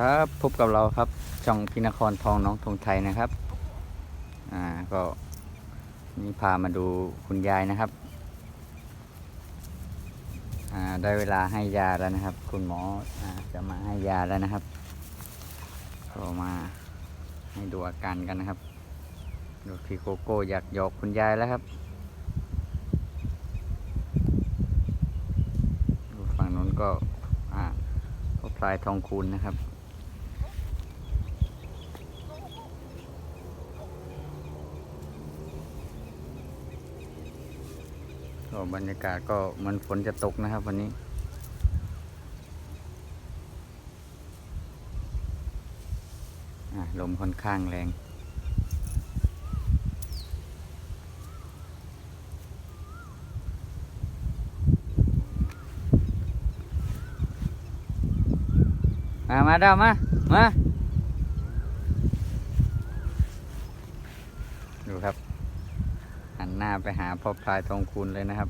ครับพบกับเราครับช่องพินครทองน้องธงไทยนะครับอ่าก็นี่พามาดูคุณยายนะครับอ่าได้เวลาให้ยาแล้วนะครับ คุณหมออาจะมาให้ยาแล้วนะครับก็มาให้ดูอาการกันนะครับดูพี่โกโก้อยากหยอกคุณยายแล้วครับดูฝั่งนู้นก็อ่าก็พลายทองคูณนะครับ ก็บรรยากาศก็เหมันฝนจะตกนะครับวันนี้ ลมค่อนข้างแรง มา มาด้ามา มา ดูครับ หันหน้า ไปหาพ่อพลายทองคุณเลยนะครับ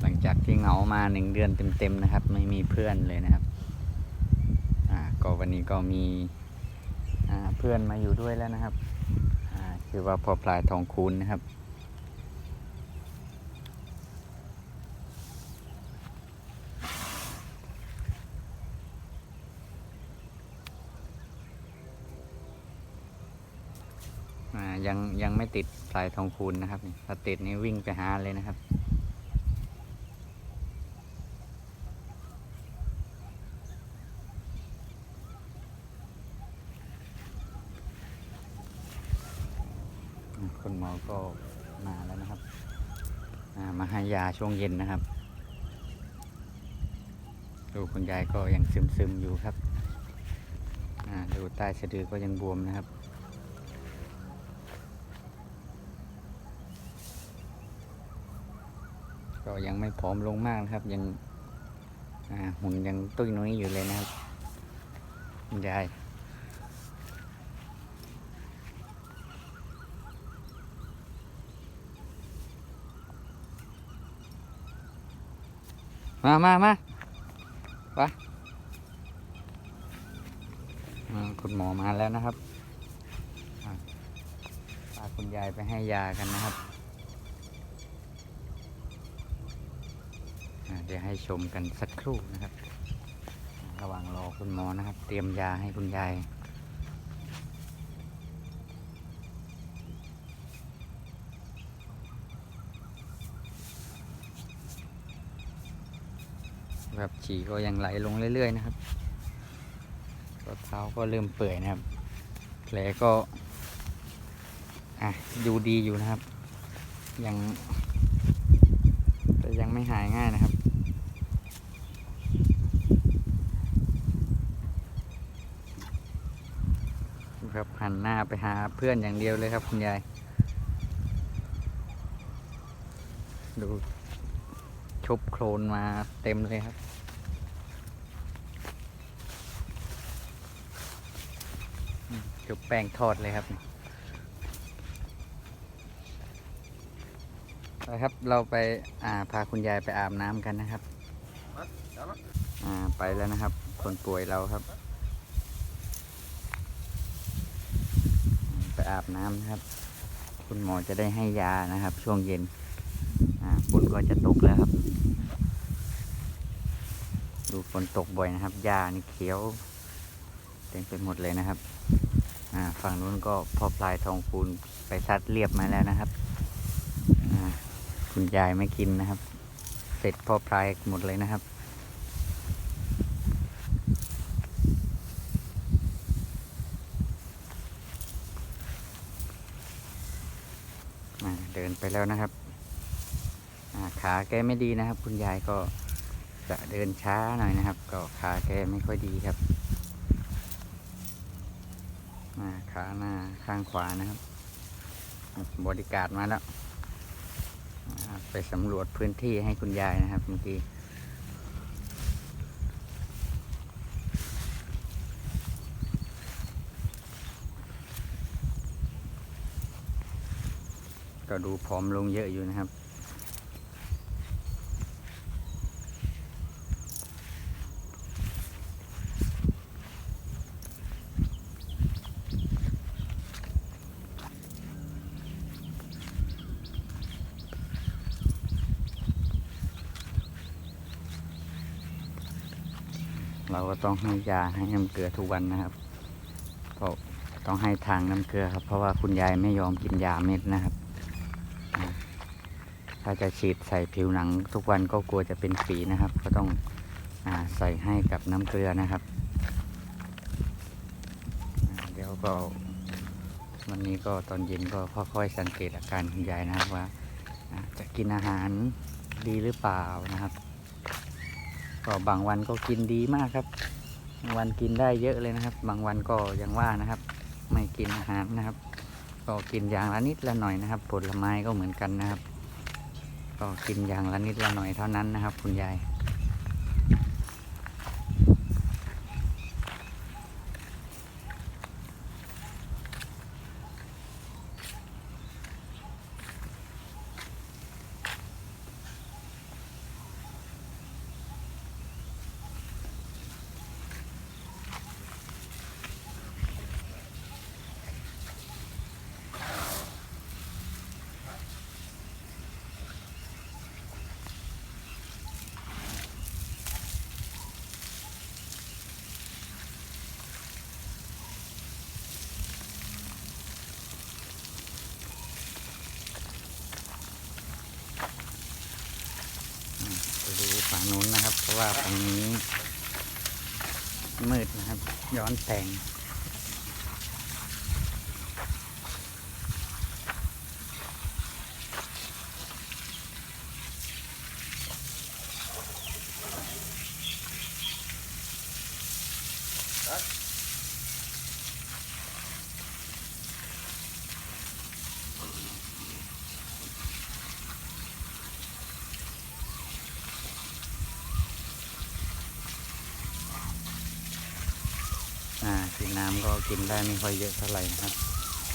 หลังจากที่เหงามาหนึ่งเดือนเต็มๆนะครับ ไม่มีเพื่อนเลยนะครับ ก็วันนี้ก็มีเพื่อนมาอยู่ด้วยแล้วนะครับ คือว่าพ่อพลายทองคุณนะครับ ยังยังไม่ติดสายทองคูณนะครับถ้าติดนี่วิ่งไปหาเลยนะครับคุณหมอก็มาแล้วนะครับ มาให้ยาช่วงเย็นนะครับ ดูคุณยายก็ยังซึมซึมๆอยู่ครับดูใต้สะดือก็ยังบวมนะครับ ก็ยังไม่ผอมลงมากนะครับ ยังหุ่นยังตุ้ยนุ้ยอยู่เลยนะครับคุณยายมามามาไปคุณหมอมาแล้วนะครับพาคุณยายไปให้ยากันนะครับ อ่า เดี๋ยวให้ชมกันสักครู่นะครับ ระหว่างรอคุณหมอนะครับ เตรียมยาให้คุณยายแบบฉี่ก็ยังไหลลงเรื่อยๆนะครับก็เท้าก็เริ่มเปื่อยนะครับแผลก็อะดูดีอยู่นะครับ ยังแต่ยังไม่หายง่ายนะครับ ดู ครับหันหน้าไปหาเพื่อนอย่างเดียวเลยครับ คุณยาย ดูชุบโคลนมาเต็มเลยครับอืมชุบแป้งทอดเลยครับไปครับ เราไปอ่าพาคุณยายไปอาบน้ำกันนะครับ อ่า ไปแล้วนะครับ คนป่วยเราครับ ไป อาบน้ำนะครับ คุณหมอจะได้ให้ยานะครับ ช่วงเย็นฝนก็จะตกแล้วครับ ดูฝนตกบ่อยนะครับหญ้านี่เขียวเต็มไปหมดเลยนะครับฝั่งนู้นก็พอพลายทองคูณไปซัดเรียบมาแล้วนะครับคุณยายไม่กินนะครับ เสร็จพ่อพลายหมดเลยนะครับ อ่าเดิน ไปแล้วนะครับขาแกไม่ดีนะครับ คุณยายก็จะเดินช้าหน่อยนะครับ ก็ขาแกไม่ค่อยดีครับขาหน้าข้างขวานะครับ บริการมาแล้ว ไปสำรวจพื้นที่ให้คุณยายนะครับเมื่อกี้ ก็ดูผอมลงเยอะอยู่นะครับ เราก็ต้องให้ยาให้น้ำเกลือทุกวันนะครับเพราะต้องให้ทางน้ำเกลือครับ เพราะว่าคุณยายไม่ยอมกินยาเม็ดนะครับ ถ้าจะฉีดใส่ผิวหนังทุกวันก็กลัวจะเป็นฝีนะครับ ก็ต้องอใส่ให้กับน้ำเกลือนะครับ เดี๋ยวก็วันนี้ก็ตอนเย็นก็ค่อยๆสังเกตอาการคุณยายนะครับว่าจะกินอาหารดีหรือเปล่านะครับ ก็บางวันก็กินดีมากครับ วันกินได้เยอะเลยนะครับ บางวันก็ยังว่านะครับ ไม่กินอาหารนะครับ ก็กินอย่างละนิดละหน่อยนะครับ ผลไม้ก็เหมือนกันนะครับ ก็กินอย่างละนิดละหน่อยเท่านั้นนะครับ คุณยาย ไปดูฝั่งนู้นนะครับ เพราะ ว่าฝั่งนี้มืดนะครับ ย้อนแสง อ่ากิ น้ำก็กินได้ไม่ค่อยเยอะเท่าไหร่นะครับ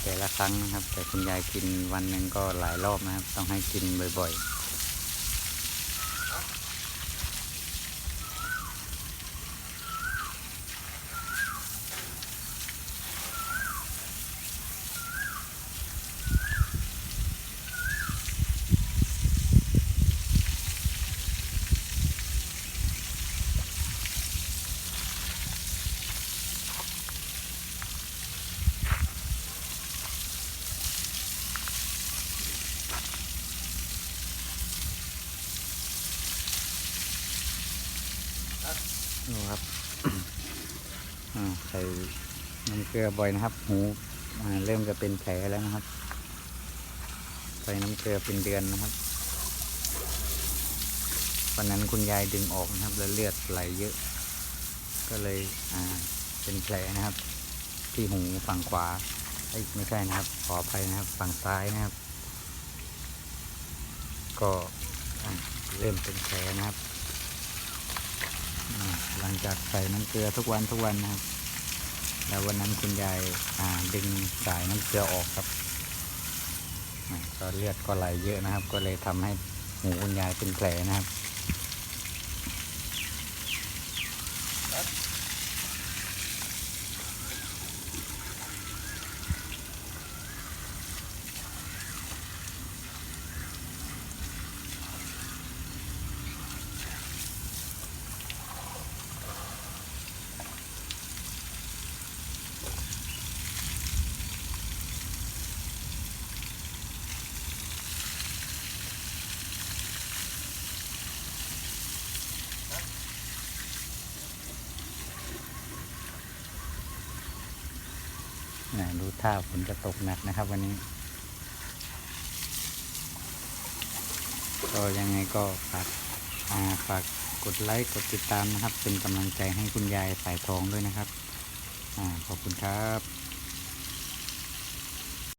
แต่ละครั้งนะครับ แต่คุณยายกินวันหนึ่งก็หลายรอบนะครับ ต้องให้กินบ่อย ๆ ดูครับใส่น้ำเกลือบ่อยนะครับ หูเริ่มจะเป็นแผลแล้วนะครับ ใส่น้ำเกลือเป็นเดือนนะครับวันนั้นคุณยายดึงออกนะครับ แล้วเลือดไหลเยอะ ก็เลยอ่าเป็นแผลนะครับ ที่หูฝั่งขวาเอ้ไม่ใช่นะครับ ขออภัยนะครับ ฝั่งซ้ายนะครับ ก็เริ่มเป็นแผลนะครับ หลังจากใส่น้ำเกลือทุกวันทุกวันนะครับ แล้ววันนั้นคุณยายอาดึงสายน้ำเกลือออกครับก็เลือดก็ไหลเยอะนะครับ ก็เลยทำให้หูคุณยายเป็นแผลนะครับ นะดูท่าฝนจะตกหนักนะครับ วันนี้ ก็ยังไงก็ฝากฝากกดไลค์กดติดตามนะครับ เป็นกำลังใจให้คุณยายสายทองด้วยนะครับอขอบคุณครับ